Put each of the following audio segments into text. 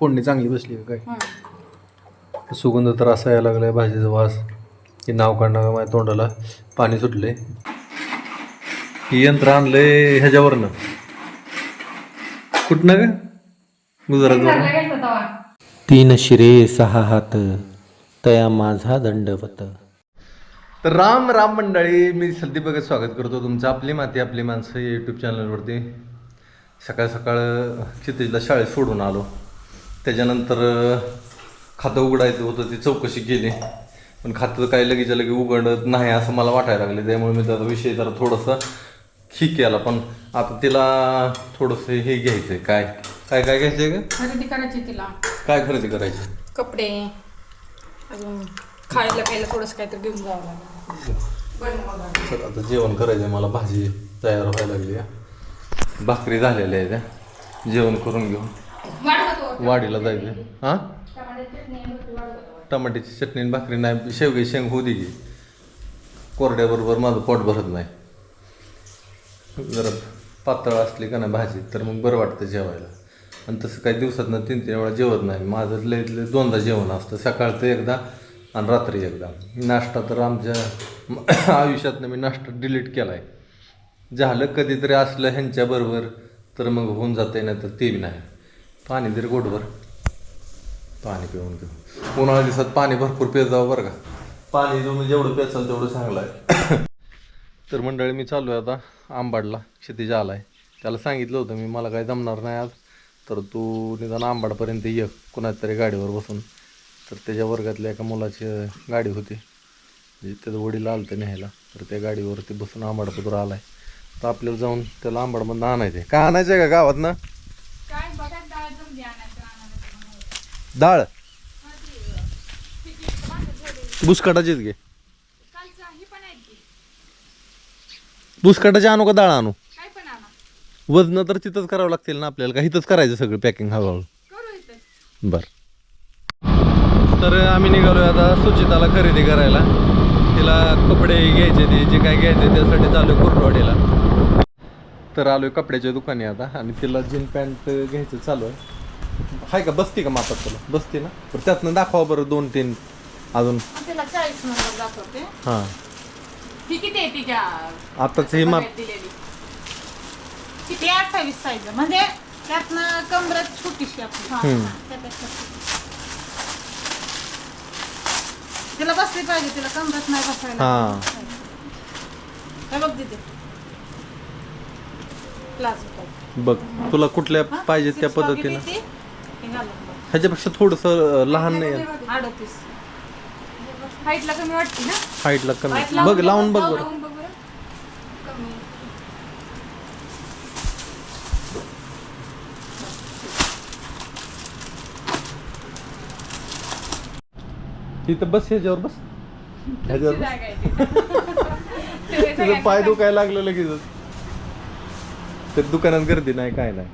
फोडणी चांगली बसली का काय? हं. सुगंध तर असा यायला लागलाय भाजीचा वास. की नाव काढणार का माझ्या तोंडाला. पाणी सुटले ही यंत्र आणलंय ह्याच्यावरनं. कुठनं का गुजरात. तीन शिरे सहा हात. तया माझा दंडवत. तर राम राम मंडळी मी सध्या बघत स्वागत करतो तुमचं आपली माती आपली माणसं या यूट्यूब चॅनलवरती सकाळ सकाळ क्षितिजला शाळेत सोडून आलो. त्याच्यानंतर खातं उघडायचं होतं ती चौकशी केली. पण खातं काय लगेच लगे उघडत नाही असं मला वाटायला लागले. त्यामुळे मी त्याचा विषय जरा थोडंसं ही केला. पण आता तिला थोडंसं हे घ्यायचं आहे काय? काय काय घ्यायचं आहे का खरेदी करायची तिला. काय खरेदी करायची? कपडे. अजून खायला प्यायला थोडंसं काहीतरी घेऊन जावं लागेल. आता. जेवण करायचं आहे मला भाजी तयार व्हायला लागली भाकरी झालेल्या आहे त्या जेवण करून घेऊन वाडीला जायचं हां? टमाट्याची चटणी आणि भाकरी नाही शेवगे शेंग होऊ दे की. कोरड्याबरोबर माझं पोट भरत नाही. जरा पातळ असली का नाही भाजी तर मग बरं वाटतं जेवायला. आणि तसं काही दिवसातनं तीन तीन वेळा जेवत नाही. माझं लय दोनदा जेवण असतं. सकाळचं एकदा आणि रात्री एकदा. नाश्ता तर आमच्या आयुष्यातनं मी नाश्ता डिलीट केला आहे झालं कधीतरी असलं ह्यांच्याबरोबर तर मग होऊन जाते नाही तर ते बी नाही. पाणी तरी गोडभर पाणी पिऊन घेऊ. उन्हाळ्या दिवसात पाणी भरपूर पित जावं बरं का? पाणी तुम्ही जेवढं प्याचाल तेवढं चांगलं आहे. तर मंडळी मी चालू आहे आता आंबाडला. क्षितिज आला आहे त्याला सांगितलं होतं मी मला काही जमणार नाही आज. तर तू निदान आंबाडपर्यंत ये कुणाच्या तरी गाडीवर बसून. तर त्याच्या वर्गातल्या एका मुलाची गाडी होती. म्हणजे त्याचं वडील आलं होतं न्यायला. तर त्या गाडीवरती बसून आंबाडपत्र आला आहे तर आपल्याला जाऊन त्याला आंबाडमधनं आणायचं आहे काय आणायचं आहे का गावात ना डाळ. बुसकाटाचीच घे. कालचं बुसकाटाची आणू का डाळ आणू? वजन तर तिथंच करावं लागतील ना आपल्याला. का इथंच करायचं सगळं पॅकिंग हळूहळू? बर. तर आम्ही निघालोय आता सुचिताला खरेदी करायला. तिला कपडे घ्यायचे ते जे काय घ्यायचे त्यासाठी चालू आहे तर आलोय कपड्याच्या दुकानी आता. आणि तिला जीन पॅन्ट घ्यायचं चालू आहे. हाय का बसती का मापात तुला? बसती ना? बरं त्यातनं दाखवा बरं दोन तीन अजून. तिला चाळीस नंबर दाखवते. हां. किती आहे ती त्या आताच हे माप बघायला दिलेली. किती? अठ्ठावीस साईज म्हणजे त्यातनं कमरत छोटीशी आपली. हम्म. त्यापेक्षा. तिला बसली पाहिजे तिला कमरत नाही बसायला. हां. बघ तिथे. प्लाझो बघ तुला कुठल्या पाहिजे त्या पद्धतीनं? ह्याच्यापेक्षा थोडंसं लहान नाही अडतीस. हाईटला कमी वाटते ना? हाईटला Height कमी लावून बघ लावून बघ बरं. लावून बघ बरं. कमी. तिथं बस ह्याच्यावर बस. ह्याच्यावर बस. जागा आहे तिथं. ते पाय दुखायला लागलं लगेच तर दुकानात गर्दी नाही काय नाही.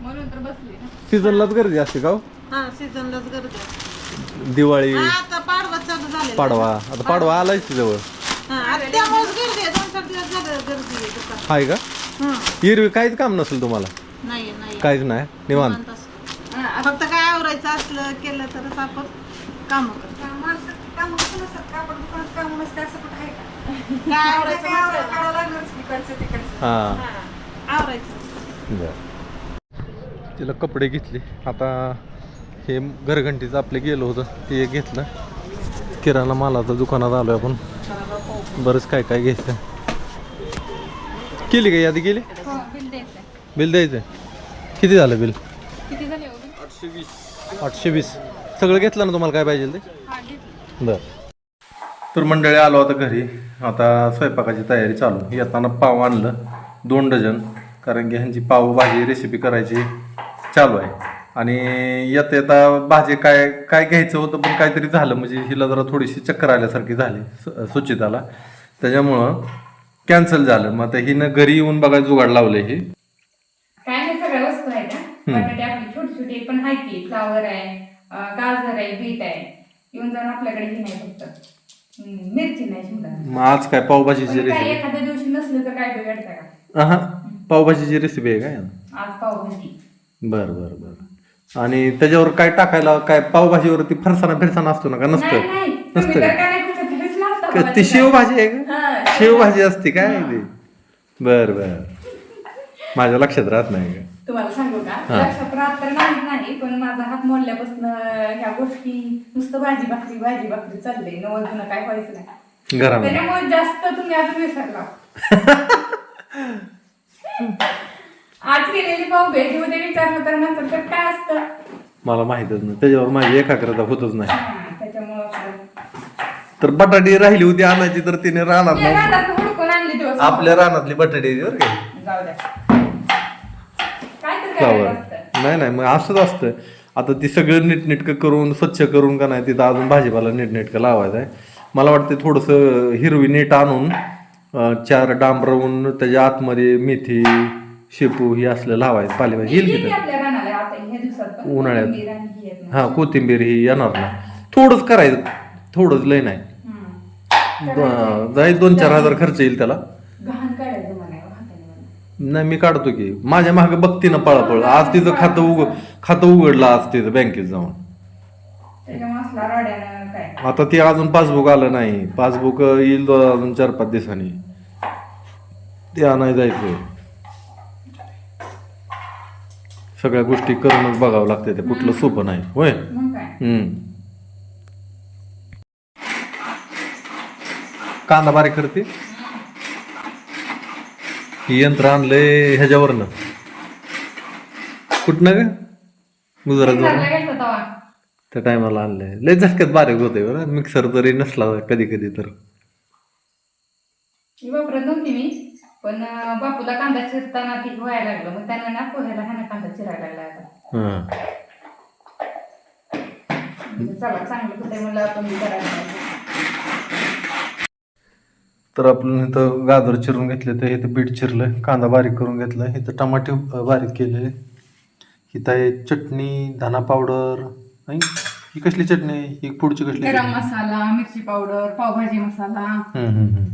म्हणून तर बसली ना. सीझनलाच गर्दी असते का हो? हा सीझनलाच गर्दी असते. दिवाळी. हा, आता पाडवा चालू झालेला पाडवा. आता पाडवा आलाय जवळ हा, आता त्यामुळेच गर्दी आहे. दोन चार दिवस झालं गर्दी आहे. हाय का? हं. हिरवी काहीच काम नसेल तुम्हाला? नाही नाही. काहीच नाही? निवांत? निवांत असतं. फक्त काय आवरायचं असलं केलं तरच आपण काम करतो. काम कसं नसतात कापड दुकानात काम नसते असं कुठं आहे का? काय आवरायचं लागणारच तिकडचं हा. आवरायचं बर. तिला कपडे घेतले. आता हे घरघंटीचं आपले गेलो होतं ते एक घेतलं. किराणा मालाचं दुकानात आलो आपण. बरंच काय काय घ्यायचं केली का यादी केली? हो बिल द्यायचं किती झालं बिल? किती झाले बिल आठशे वीस. आठशे वीस. सगळं घेतलं ना तुम्हाला काय पाहिजे ते? हा घेतलं. बर. तर मंडळी आलो आता घरी. आता स्वयंपाकाची तयारी चालू. येताना पाव आणलं दोन डझन. कारण की ह्यांची पाव भाजी रेसिपी करायची. चालू आहे. आणि येता येता भाजी काय काय घ्यायचं होतं पण काहीतरी झालं. म्हणजे हिला जरा थोडीशी चक्कर आल्यासारखी झाली सु- सुचिताला. त्याच्यामुळं कॅन्सल झालं. मग आता हिनं घरी येऊन बघा जुगाड लावले ही. काय नाही सगळ्या वस्तू आहेत हा. बटाटे आपली छोटी छोटी पण आहेत की. फ्लावर आहे अं, गाजर आहे बीट आहे. येऊन जाऊन आपल्याकडे ही नाही फक्त. हम्म, मिरची नाही शिमला मग आज काय पावभाजीची पण काय रेसिपी एखाद्या दिवशी नसलं तर काय बिघडतं का? हा पावभाजीची रेसिपी आहे काय आज पावभाजी. बरं बरं बरं. आणि त्याच्यावर काय टाकायला काय पावभाजीवरती फरसाना फिरसाना असतो ना का? नसतं नसतं का? ती. शेवभाजी आहे का? हा, शेवभाजी असते काय ती? बर बर. माझ्या लक्षात राहत नाही का? तुम्हाला सांगू का? हा. लक्षात राहत तर नाही नाही पण माझा हात मोडल्यापासून ह्या गोष्टी नुसतं भाजी भाकरी भाजी भाकरी चाललंय. नवल जुनं काय व्हायचं नाही. घरामध्ये. त्याच्यामुळे जास्त तुम्ही विसरला. आज विचारलं तर काय असतं? मला माहितच नाही. त्याच्यावर माझी एकाग्रता होतच नाही. हा, त्याच्यामुळं तर बटाटी राहिली होती आणायची तर तिने राहणार नाही रानात हुडकून आणली दिवस आपल्या रानातली बटाटी बरं का. जाऊ द्या. काय तर फ्लावर. करायचं असतं. नाही नाही मग असंच असतं. आता ती सगळं नीटनेटकं करून स्वच्छ करून का नाही तिथं अजून भाजीपाला नीटनेटकं लावायचं आहे. मला वाटतं थोडंसं हिरवी नीट आणून अं, चार डांबरवून त्याच्या आतमध्ये मेथी शेपू ही असलं लावायचं पालेभाजी येईल की उन्हाळ्यात. ही नाही. कोथिंबीर ही येणार नाही. थोडंच करायचं थोडंच लय नाही. द- जाईल दोन चार हजार खर्च येईल त्याला. घाण काढायचं म्हणावं हाताने मला. नाही मी काढतो की. माझ्या मागे बघती ना पळापळ. आज तिचं खातं उघ खातं उघडलं आज तिथं बँकेत जाऊन. त्याच्यामुळे असला रड्यानं काय? आता ते अजून पासबुक आलं नाही. पासबुक येईल दो- अजून चार पाच दिवसांनी. ते आणाय जायचं. सगळ्या गोष्टी करूनच बघावं लागते ते. कुठलं सोपं नाही. होय? कांदा बारीक करते. यंत्र आणलंय ह्याच्यावरनं. कुठनं ग? गुजरात. त्या टायमाला आणलंय. लय झटक्यात बारीक होते बरं. मिक्सर जरी नसला कधी कधी तर वापरत नव्हती मी. पण बापूला कांदा चिरताना ती व्हायला लागलं मग त्यांना ना पोह्याला ह्यानं कांदा चिरायला लागला आता हां म्हणजे चला चांगलं कुठे म्हणलं आपण बी करायला पाहिजे. तर आपण इथं गाजर चिरून घेतले तर इथं बीट चिरलं कांदा बारीक करून घेतला इथं टमाटे बारीक केले इथं आहे चटणी धना पावडर नाही ही कसली चटणी? ही पुढची कसली गरम मसाला मिरची पावडर पावभाजी मसाला हम्म, हम्म.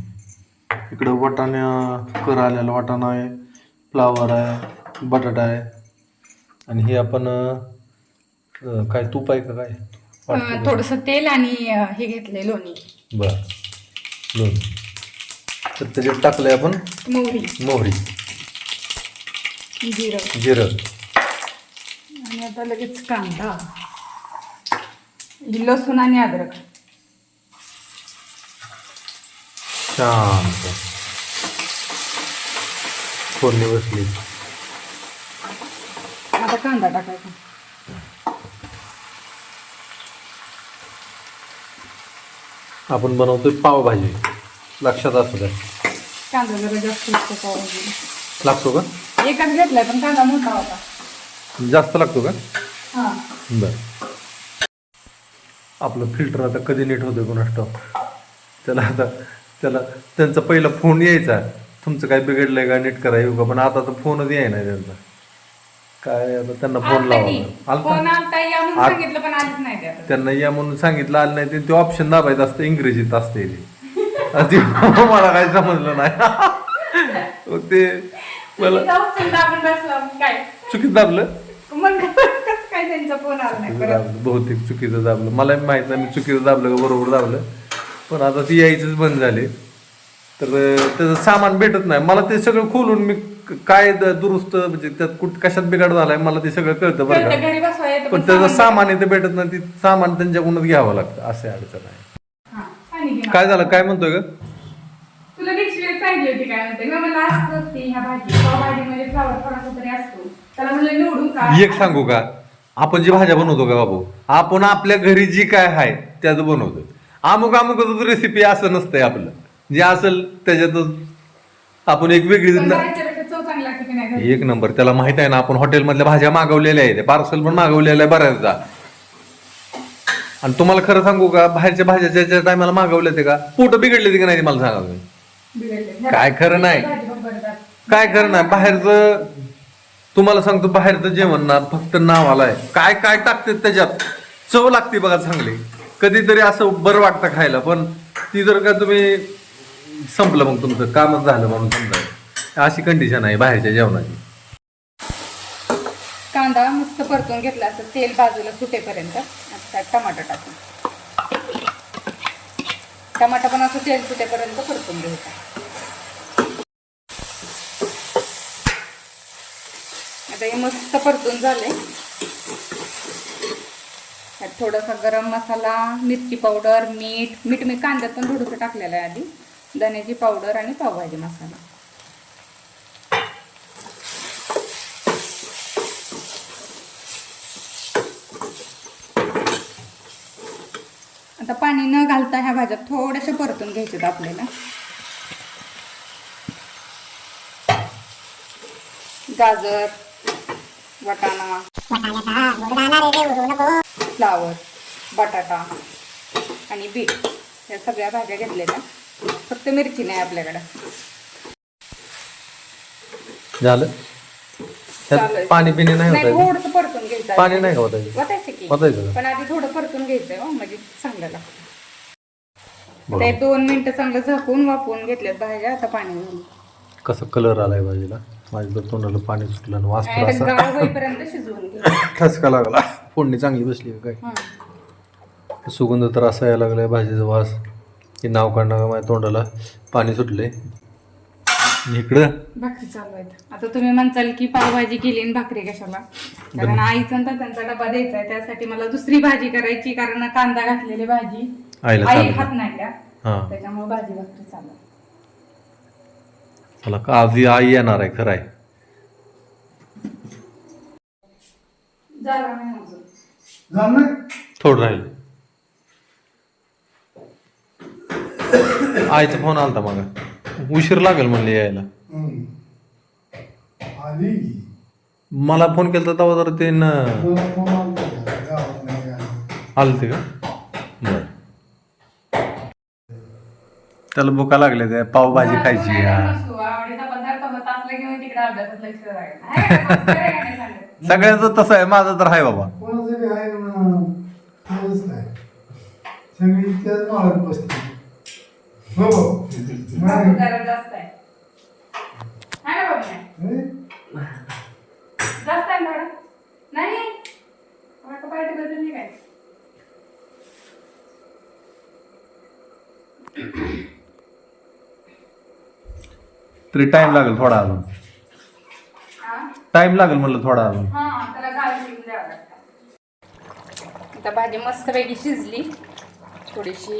इकडं वाटाण्या कर आलेला वाटाणा आहे फ्लावर आहे बटाटा आहे. आणि हे आपण अं, काय तूप आहे का काय? अं, थोडंसं तेल आणि अं, हे घेतलंय लोणी. बर. दोन तर त्याच्यात टाकलंय आपण? मोहरी. मोहरी. जिरं. जिरं. आणि आता लगेच कांदा. लसूण आणि अद्रक. शांत फोडणी बसली आता कांदा टाकायचा. आपण बनवतोय पावभाजी. लक्षात असू द्या. कांदा जरा जास्त असतो पावभाजी लागतो का? एकच घेतलाय पण कांदा मोठा होता. जास्त लागतो का? हा. बर. आपलं फिल्टर आता कधी नीट होतं ठाऊक. त्याला आता त्याला त्यांचा पहिला फोन यायचा तुमचं काय बिघडलंय का? नीट करा येऊ का? पण आता तर फोनच याय नाही त्यांचा. काय आता त्यांना फोन आलता की लावा फोन आलता? आलता या म्हणून आत- सांगितलं पण आलीच नाही ते आता. त्यांना या म्हणून सांगितलं आलं नाही ते- ते ऑप्शन दाबायचं असतं इंग्रजीत असते ते. मला काय समजलं नाही. मग ते मला चुकीचा option दाबून बसला मग काय? चुकीत दाबलं? मग कसं काय त्यांचा फोन आला नाही चुकीचं परत? दाबलं बहुतेक चुकीचं दाबलं. मला माहीत नाही मी चुकीचं दाबलं का बरोबर दाबलं. पण आता ती यायचंच बंद झाले. तर त्याचं सामान भेटत नाही. मला ते सगळं खोलून मी काय दुरुस्त म्हणजे त्यात कुठ कशात बिघाड झालाय मला ते सगळं कळतं बरं का. पण त्याचं सामान इथे भेटत नाही ती सामान त्यांच्याकडूनच घ्यावं लागतं असे अडचण आहे. काय झालं काय म्हणतोय ग? तुला नेक्स्ट वेळ सांगितली होती काय म्हणते मग मला असतं असते ह्या भाजी. पावभाजीमध्ये फ्लावर थोडासा तरी असतो. त्याला म्हणलं निवडून का? एक सांगू का? आपण जी भाज्या बनवतो का बाबू आपण आपल्या घरी जी काय आहे त्याचं बनवतो अमुक अमुकच रेसिपी असं नसतंय आपलं. जे असेल त्याच्यातच आपण एक वेगळी? एक नंबर. त्याला माहीत आहे ना आपण हॉटेलमधल्या भाज्या मागवलेल्या आहेत. पार्सल पण मागवलेल्या आहे बऱ्याचदा. आणि तुम्हाला खरं सांगू का बाहेरच्या भाज्या ज्याच्या टायमाला मागवल्या ते का पोट बिघडले ते का नाही मला सांगा तुम्ही. काय खरं नाही. काय खरं नाही. बाहेरचं तुम्हाला सांगतो बाहेरचं जेवण ना फक्त नावाला आहे. काय काय टाकते त्याच्यात? चव लागते बघा चांगली. कधीतरी असं बरं वाटतं खायला पण ती जर का तुम्ही संपलं मग तुमचं कामच झालं म्हणून समजा अशी कंडिशन आहे बाहेरच्या जेवणाची. कांदा मस्त परतून घेतला असं तेल बाजूला सुटेपर्यंत आता टमाटा टमाटर टाकून टमाटा पण असं तेल सुटेपर्यंत परतून घ्यायचा आता हे मस्त परतून झाले त्यात थोडासा गरम मसाला मिरची पावडर मीठ मीठ मी कांद्यात पण थोडंसं टाकलेलं आहे आधी. धण्याची पावडर आणि पावभाजी मसाला. आता पाणी न घालता ह्या भाज्या थोड्याशा परतून घ्यायच्यात आपल्याला. गाजर वाटाणा. फ्लावर बटाटा आणि बीट या सगळ्या भाज्या घेतलेल्या. फक्त मिरची नाही आपल्याकडं. झालं. त्यात पाणी पिणे नाही नाही होत थोडंसं परतून घ्यायचं पाणी नाही का होतायचं? वाटायचं की. होतायचं का? पण आधी थोडं परतून घ्यायचंय हो म्हणजे चांगलं लागतं. ते दोन मिनिटं चांगलं झाकून वापरून घेतल्यात भाज्या आता पाणी घालून कसं कलर आलाय भाजीला? माझ्या तर तोंडाला पाणी सुटलं आणि वाचतो आणि असा गाळ होईपर्यंत शिजवून घ्यायचं ठसका लागला. फोडणी चांगली बसली का काय? हं. सुगंध तर असा यायला लागलाय भाजीचा वास. की नाव काढणं माझ्या तोंडाला? पाणी सुटले इकडं? भाकरी चालू आहेत. आता तुम्ही म्हणताल की पावभाजी केली आणि भाकरी कशाला? कारण आईचा त्यांचा डबा द्यायचा आहे त्यासाठी मला दुसरी भाजी करायची कारण कांदा घातलेली भाजी आईला आई खात नाही हां. त्याच्यामुळे भाजी भाकरी चालू. चला का आधी आई येणार आहे खरं आहे. झालं नाही अजून. थोडं राहील. आईचा फोन आलता मग. उशीर लागेल म्हणले यायला. आली? मला फोन केला तेव्हा तर ते न आला. आलते का? बर. त्याला भुका लागले ते पावभाजी खायची? सगळ्यांचं तसं आहे माझं तर आहे बाबा. आहे सगळी त्याच माळत बसते हो? हे? तरी टाइम लागेल थोडा अजून. हा? टाइम लागेल म्हणलं थोडा अजून हा त्याला गाळ शिजून द्यावं लागतं आता भाजी मस्तपैकी शिजली. थोडीशी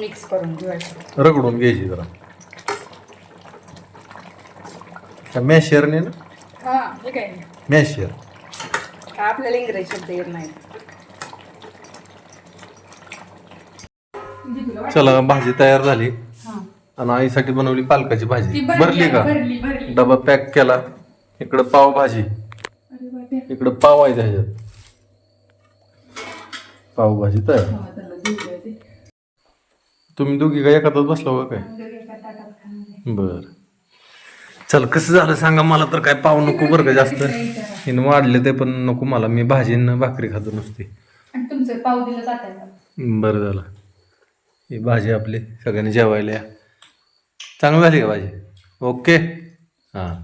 मिक्स करून घेऊया रगडून घ्यायची जरा. त्या मॅशरने ना हा हे काय? मॅशर का आपल्याला इंग्रजी शब्द येत नाही चला भाजी तयार झाली. हा. आणि आईसाठी बनवली पालकाची भाजी. भरली का? भरली भरली. डबा पॅक केला. इकडं पाव भाजी. इकडं पाव आहे त्याच्यात पावभाजी तयार हा, त्याला दिलं ते. तुम्ही दोघी काय एखादाच बसलो का काय. बर. चल कसं झालं सांगा मला तर काय पाव नको बरं का जास्त. हिनं वाढले ते पण नको मला. मी भाजी न भाकरी खातो नुसती? बरं झालं. ही भाजी आपली सगळ्यांनी जेवायला चांगली झाली का भाजी? ओके. हां.